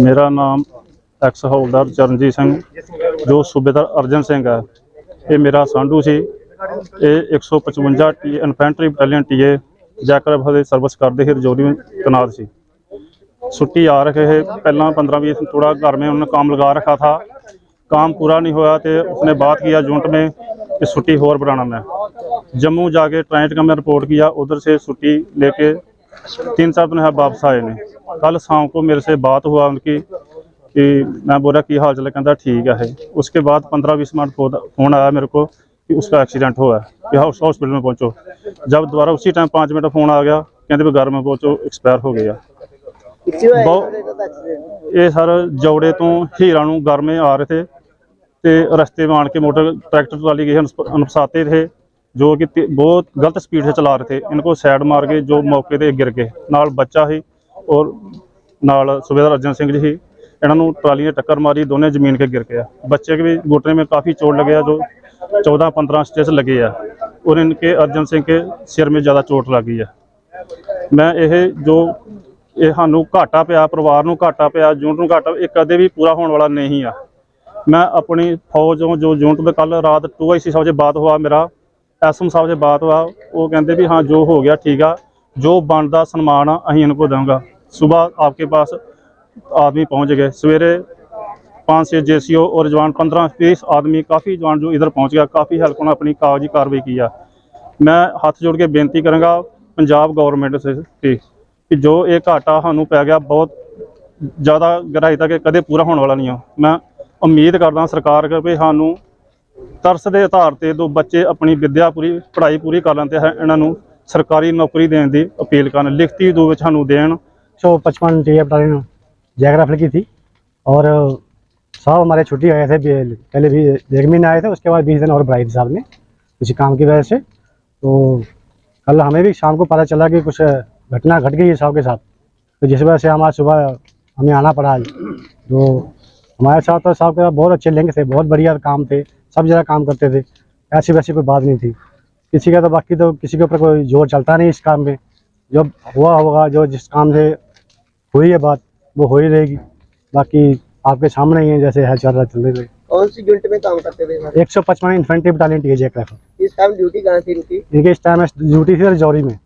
ਮੇਰਾ ਨਾਮ ਐਕਸ ਹੌਲਦਾਰ ਚਰਨਜੀਤ ਸਿੰਘ ਜੋ ਸੂਬੇਦਾਰ ਅਰਜਨ ਸਿੰਘ ਹੈ ਇਹ ਮੇਰਾ ਸਾਂਢੂ ਸੀ ਇਹ 155 ਟੀ ਇਨਫੈਂਟਰੀ ਬਟਾਲੀਅਨ ਟੀਏ ਜੈਕਰਬ ਦੇ ਸਰਵਿਸ ਕਰਦੇ ਹੀ ਰਜੌਰੀ में तैनात ਸੀ छुट्टी आ रखे है पहला पंद्रह बीस थोड़ा घर में उन्होंने काम लगा रखा था काम पूरा नहीं होया तो उसने बात किया जूनट में कि छुट्टी और बढ़ाना मैं जम्मू जाके ट्राइट का मैं रिपोर्ट किया उधर से छुट्टी लेके तीन चार दिन है वापस आए ने कल शाम को मेरे से बात हुआ उनकी कि मैं बोला की हाल चल कहता ठीक है उसके बाद पंद्रह बीस मिनट बाद फोन आया मेरे को कि उसका एक्सीडेंट हुआ है कि हाउस हॉस्पिटल में पहुंचो जब दोबारा उसी टाइम पाँच मिनट फोन आ गया कहते भी घर में पहुंचो एक्सपायर हो गया ਕਿੱਥੇ ਹੋਇਆ ਬਹੁਤ- ਇਹਦਾ ਤਾਂ accident? ਇਹ ਸਰ ਜੌੜੇ ਤੋਂ ਹੀਰਾ ਨੂੰ ਗਰਮੇ ਆ ਰਹੇ ਥੇ ਤੇ ਰਸਤੇ में आन के मोटर ट्रैक्टर ट्राली गए अनपसाते थे जो कि ते- बहुत गलत स्पीड से चला रहे थे इनको साइड मार के जो मौके ਤੇ ਗਿਰ ਗਏ ਨਾਲ ਬੱਚਾ ਸੀ ਔਰ ਨਾਲ ਸੁਬੇਦਾਰ ਅਰਜਨ ਸਿੰਘ ਜੀ ਸੀ, ਇਹਨਾਂ ਨੂੰ ਟਰਾਲੀ ਨੇ ਟੱਕਰ ਮਾਰੀ, ਦੋਨੇ ਜ਼ਮੀਨ ਕੇ ਗਿਰ ਗਿਆ ਬੱਚੇ ਵੀ ਗੋਟਨੇ ਮੇਂ ਕਾਫੀ ਚੋਟ ਲਗਿਆ ਜੋ 14 15 स्टेच ਲੱਗੇ ਆ। ਔਰ इनके अर्जन सिंह के सिर में ज़्यादा ਚੋਟ लग गई है मैं ਇਹ ਜੋ ਇਹ ਸਾਨੂੰ ਘਾਟਾ ਪਿਆ, ਪਰਿਵਾਰ ਨੂੰ ਘਾਟਾ ਪਿਆ ਜੂਨਟ ਨੂੰ ਘਾਟਾ, ਇਹ ਕਦੇ ਵੀ ਪੂਰਾ ਹੋਣ ਵਾਲਾ ਨਹੀਂ ਆ। ਮੈਂ ਆਪਣੀ ਫੌਜੋਂ ਜੋ ਜੂਨਟ ਦੇ ਕੱਲ ਰਾਤ 2IC ਸਾਹਿਬ ਦੇ ਬਾਤ ਹੋਇਆ ਮੇਰਾ ਐਸਐਮ ਸਾਹਿਬ ਦੇ ਬਾਤ ਹੋਇਆ ਉਹ ਕਹਿੰਦੇ ਵੀ ਹਾਂ ਜੋ ਹੋ ਗਿਆ ਠੀਕ ਆ, ਜੋ ਬਣਦਾ ਸਨਮਾਨ ਆ, ਅਸੀਂ ਇਹਨੂੰ ਕੋ ਦਵਾਂਗਾ। सुबह आपके पास आदमी पहुंच गए सवेरे पाँच से जेसीओ और जवान पंद्रह बीस आदमी काफ़ी जवान जो इधर पहुंच गया काफ़ी हेल्प ने अपनी कागजी कार्रवाई की है ਮੈਂ ਹੱਥ ਜੋੜ ਕੇ ਬੇਨਤੀ ਕਰਾਂਗਾ ਪੰਜਾਬ ਗਵਰਨਮੈਂਟ ਸੇ ਕਿ ਕਿ ਜੋ ਇਹ ਘਾਟਾ ਸਾਨੂੰ ਪੈ ਗਿਆ ਬਹੁਤ ਜ਼ਿਆਦਾ ਗਹਿਰਾਈ ਤੱਕ ਇਹ ਕਦੇ ਪੂਰਾ ਹੋਣ ਵਾਲਾ ਨਹੀਂ ਆ ਮੈਂ ਉਮੀਦ ਕਰਦਾ ਸਰਕਾਰ ਕਿ ਵੀ ਸਾਨੂੰ ਤਰਸ ਦੇ ਆਧਾਰ ਤੇ ਦੋ ਬੱਚੇ ਆਪਣੀ ਵਿੱਦਿਆ ਪੂਰੀ ਪੜ੍ਹਾਈ ਪੂਰੀ ਕਰ ਲੈਂਦੇ ਹੈ ਇਹਨਾਂ ਨੂੰ ਸਰਕਾਰੀ ਨੌਕਰੀ ਦੇਣ ਦੀ ਅਪੀਲ ਕਰਨ ਲਿਖਤੀ ਦੋ ਵਿੱਚ ਸਾਨੂੰ ਦੇਣ सौ पचपन टी बटालियन जयग्राफ की थी। और, साहब हमारे छुट्टी गए थे पहले भी एक महीने आए थे, उसके बाद बीस दिन और बढ़ाई थी साहब ने किसी काम की वजह से। तो कल हमें भी शाम को पता चला कि कुछ घटना घट गई है साहब के साथ। तो जिस वजह से हमारा सुबह हमें आना पड़ा आज। तो हमारे साथ तो साहब के साथ बहुत अच्छे लिंक थे, बहुत बढ़िया काम थे, सब जगह काम करते थे। ऐसी वैसी कोई बात नहीं थी। किसी का तो बाकी तो किसी के ऊपर कोई ज़ोर चलता नहीं इस काम में। जो हुआ होगा, जो जिस काम से हुई है बात वो हो ही रहेगी। बाकी आपके सामने ही है जैसे है चल रहा चल रही कौन सी यूनिट में काम करते थे एक सौ पचपन इन्फेंट्री बटालियन टी एजेक्ट जैक इस टाइम ड्यूटी कहाँ थी इनकी इनके इस टाइम ड्यूटी थी रजौरी में।